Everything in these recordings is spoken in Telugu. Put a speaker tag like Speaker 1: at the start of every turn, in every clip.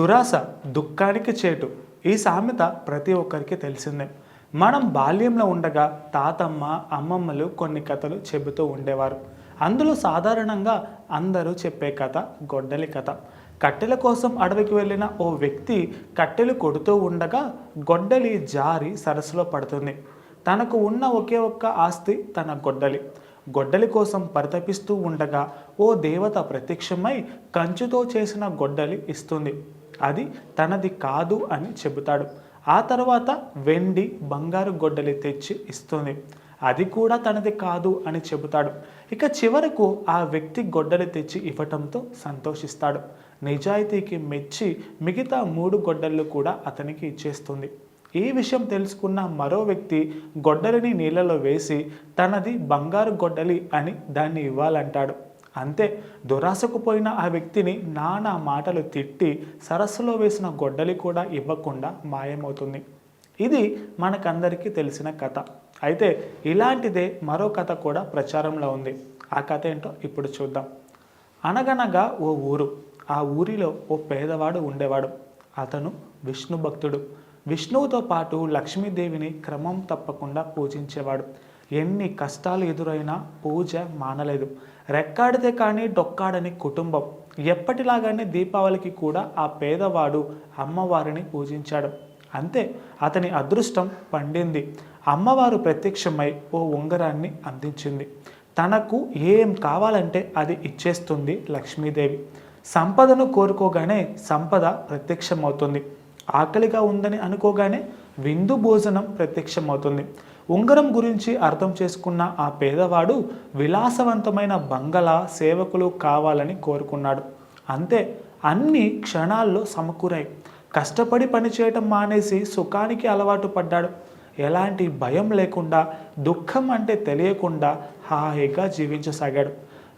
Speaker 1: దురాశ దుఃఖానికి చేటు. ఈ సామెత ప్రతి ఒక్కరికి తెలిసిందే. మనం బాల్యంలో ఉండగా తాతమ్మ అమ్మమ్మలు కొన్ని కథలు చెబుతూ ఉండేవారు. అందులో సాధారణంగా అందరూ చెప్పే కథ గొడ్డలి కథ. కట్టెల కోసం అడవికి వెళ్ళిన ఓ వ్యక్తి కట్టెలు కొడుతూ ఉండగా గొడ్డలి జారి సరస్సులో పడుతుంది. తనకు ఉన్న ఒకే ఒక్క ఆస్తి తన గొడ్డలి. గొడ్డలి కోసం పరితపిస్తూ ఉండగా ఓ దేవత ప్రత్యక్షమై కంచుతో చేసిన గొడ్డలి ఇస్తుంది. అది తనది కాదు అని చెబుతాడు. ఆ తర్వాత వెండి బంగారు గొడ్డలి తెచ్చి ఇస్తుంది. అది కూడా తనది కాదు అని చెబుతాడు. ఇక చివరకు ఆ వ్యక్తి గొడ్డలి తెచ్చి ఇవ్వటంతో సంతోషిస్తాడు. నిజాయితీకి మెచ్చి మిగతా మూడు గొడ్డళ్ళు కూడా అతనికి ఇచ్చేస్తుంది. ఈ విషయం తెలుసుకున్న మరో వ్యక్తి గొడ్డలిని నీళ్ళలో వేసి తనది బంగారు గొడ్డలి అని దాన్ని ఇవ్వాలంటాడు. అంతే దురాశకు పోయిన ఆ వ్యక్తిని నానా మాటలు తిట్టి సరస్సులో వేసిన గొడ్డలి కూడా ఇవ్వకుండా మాయమవుతుంది. ఇది మనకందరికీ తెలిసిన కథ. అయితే ఇలాంటిదే మరో కథ కూడా ప్రచారంలో ఉంది. ఆ కథ ఏంటో ఇప్పుడు చూద్దాం. అనగనగా ఓ ఊరు. ఆ ఊరిలో ఓ పేదవాడు ఉండేవాడు. అతను విష్ణు భక్తుడు విష్ణువుతో పాటు లక్ష్మీదేవిని క్రమం తప్పకుండా పూజించేవాడు. ఎన్ని కష్టాలు ఎదురైనా పూజ మానలేదు. రెక్కాడితే కానీ డొక్కాడని కుటుంబం. ఎప్పటిలాగానే దీపావళికి కూడా ఆ పేదవాడు అమ్మవారిని పూజించాడు. అంతే అతని అదృష్టం పండింది. అమ్మవారు ప్రత్యక్షమై ఓ ఉంగరాన్ని అందించింది. తనకు ఏం కావాలంటే అది ఇచ్చేస్తుంది లక్ష్మీదేవి. సంపదను కోరుకోగానే సంపద ప్రత్యక్షమవుతుంది. ఆకలిగా ఉందని అనుకోగానే విందు భోజనం ప్రత్యక్షమవుతుంది. ఉంగరం గురించి అర్థం చేసుకున్న ఆ పేదవాడు విలాసవంతమైన బంగళా సేవకులు కావాలని కోరుకున్నాడు. అంతే అన్ని క్షణాల్లో సమకూరాయి. కష్టపడి పనిచేయటం మానేసి సుఖానికి అలవాటు పడ్డాడు. ఎలాంటి భయం లేకుండా దుఃఖం అంటే తెలియకుండా హాయిగా జీవించసాగాడు.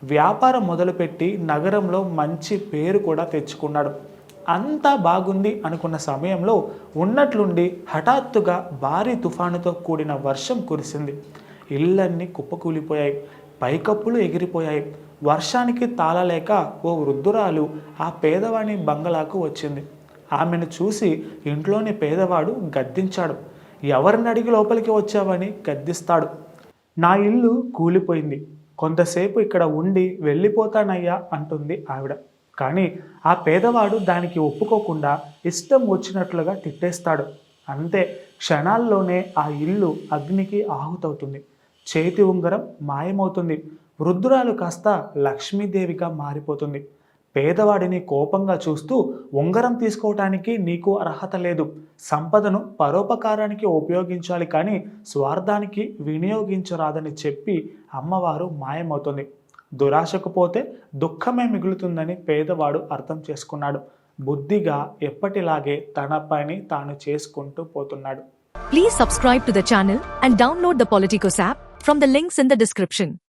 Speaker 1: వ్యాపారం మొదలుపెట్టి నగరంలో మంచి పేరు కూడా తెచ్చుకున్నాడు. అంతా బాగుంది అనుకున్న సమయంలో ఉన్నట్లుండి హఠాత్తుగా భారీ తుఫానుతో కూడిన వర్షం కురిసింది. ఇళ్ళన్నీ కుప్పకూలిపోయాయి పైకప్పులు ఎగిరిపోయాయి. వర్షానికి తాళలేక ఓ వృద్ధురాలు ఆ పేదవాని బంగళాకు వచ్చింది. ఆమెను చూసి ఇంట్లోని పేదవాడు గద్దించాడు ఎవరిని అడిగి లోపలికి వచ్చావని గద్దిస్తాడు. నా ఇల్లు కూలిపోయింది. కొంతసేపు ఇక్కడ ఉండి వెళ్ళిపోతానయ్యా అంటుంది ఆవిడ. కానీ ఆ పేదవాడు దానికి ఒప్పుకోకుండా ఇష్టం వచ్చినట్లుగా తిట్టేస్తాడు. అంతే క్షణాల్లోనే ఆ ఇల్లు అగ్నికి ఆహుతవుతుంది. చేతి ఉంగరం మాయమవుతుంది. వృద్ధురాలు కాస్త లక్ష్మీదేవిగా మారిపోతుంది. పేదవాడిని కోపంగా చూస్తూ ఉంగరం తీసుకోవటానికి నీకు అర్హత లేదు. సంపదను పరోపకారానికి ఉపయోగించాలి కానీ స్వార్థానికి వినియోగించరాదని చెప్పి అమ్మవారు మాయమవుతుంది. దురాశకపోతే దుఃఖమే మిగులుతుందని పేదవాడు అర్థం చేసుకున్నాడు. బుద్ధిగా ఎప్పటిలాగే తన పని తాను చేసుకుంటూ పోతున్నాడు.
Speaker 2: Please subscribe to the channel and download the Politicos app from the links in the description